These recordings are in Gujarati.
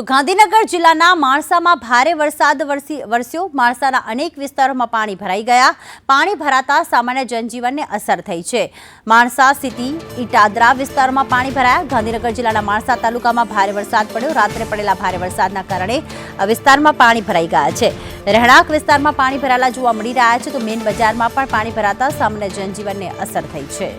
તો ગાંધીનગર જિલ્લાના માણસામાં ભારે વરસાદ વરસી વરસ્યો. માણસાના અનેક વિસ્તારોમાં પાણી ભરાઈ ગયા. પાણી ભરાતા સામાન્ય જનજીવનને અસર થઈ છે. માણસા સિટી ઇટાદરા વિસ્તારોમાં પાણી ભરાયા. ગાંધીનગર જિલ્લાના માણસા તાલુકામાં ભારે વરસાદ પડ્યો. રાત્રે પડેલા ભારે વરસાદના કારણે વિસ્તારમાં પાણી ભરાઈ ગયા છે. રહેણાંક વિસ્તારમાં પાણી ભરાયેલા જોવા મળી રહ્યા છે. તો મેઇન બજારમાં પણ પાણી ભરાતા સામાન્ય જનજીવનને અસર થઈ છે.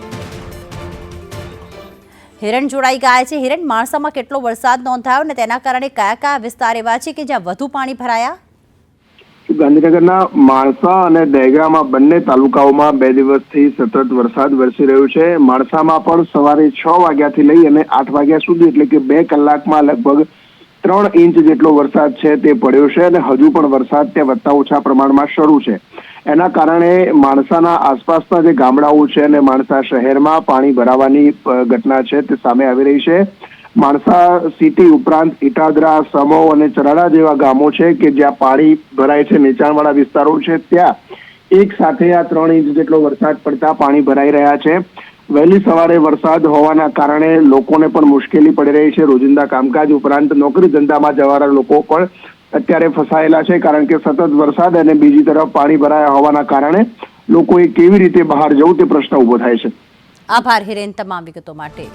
હિરણ જોડાઈ ગયા છે. હિરણ, માણસામાં કેટલો વરસાદ નોંધાયો અને તેના કારણે કયા કયા વિસ્તાર એવા છે કે જ્યાં વધુ પાણી ભરાયા? ગાંધીનગરના માણસા અને દહેગામાં બંને તાલુકાઓમાં બે દિવસથી સતત વરસાદ વરસી રહ્યો છે. માણસામાં પણ સવારે છ વાગ્યાથી લઈ અને આઠ વાગ્યા સુધી, એટલે કે બે કલાકમાં લગભગ ત્રણ ઇંચ જેટલો વરસાદ છે તે પડ્યો છે અને હજુ પણ વરસાદ ત્યાં વધતા ઓછા પ્રમાણમાં શરૂ છે. એના કારણે માણસાના આસપાસના જે ગામડાઓ છે અને માણસા શહેરમાં પાણી ભરાવાની ઘટના છે તે સામે આવી રહી છે. માણસા સિટી ઉપરાંત ઇટાદરા, સમો અને ચરાડા જેવા ગામો છે કે જ્યાં પાણી ભરાય છે, નીચાણવાળા વિસ્તારો છે, ત્યાં એક સાથે આ ત્રણ ઇંચ જેટલો વરસાદ પડતા પાણી ભરાઈ રહ્યા છે. વહેલી સવારે વરસાદ હોવાના કારણે લોકોને પણ મુશ્કેલી પડી રહી છે. રોજિંદા કામકાજ ઉપરાંત નોકરી ધંધામાં જવાના લોકો પણ અત્યારે ફસાયેલા છે કારણ કે સતત વરસાદ અને બીજી તરફ પાણી ભરાયા હોવાના કારણે લોકોએ કેવી રીતે બહાર જવું તે પ્રશ્ન ઊભો થાય છે. આભાર હિરેન, તમામ વિગતો માટે.